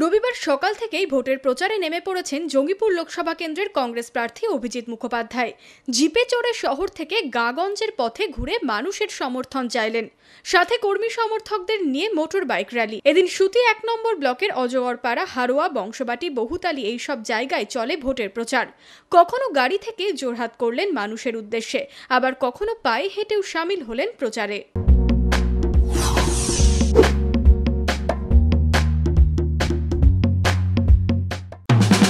রবিবার সকাল থেকেই ভোটের প্রচারে নেমে পড়েছেন জঙ্গিপুর লোকসভা কেন্দ্রের কংগ্রেস প্রার্থী অভিজিৎ মুখোপাধ্যায়। জিপে চড়ে শহর থেকে গাগঞ্জের পথে ঘুরে মানুষের সমর্থন চাইলেন। সাথে কর্মী সমর্থকদের নিয়ে মোটর বাইক র্যালি। এদিন সুতি এক নম্বর ব্লকের অজগরপাড়া হারোয়া বংশবাটি বহুতালি এইসব জায়গায় চলে ভোটের প্রচার। কখনো গাড়ি থেকে জোরহাত করলেন মানুষের উদ্দেশ্যে, আবার কখনো পায়ে হেঁটেও সামিল হলেন প্রচারে।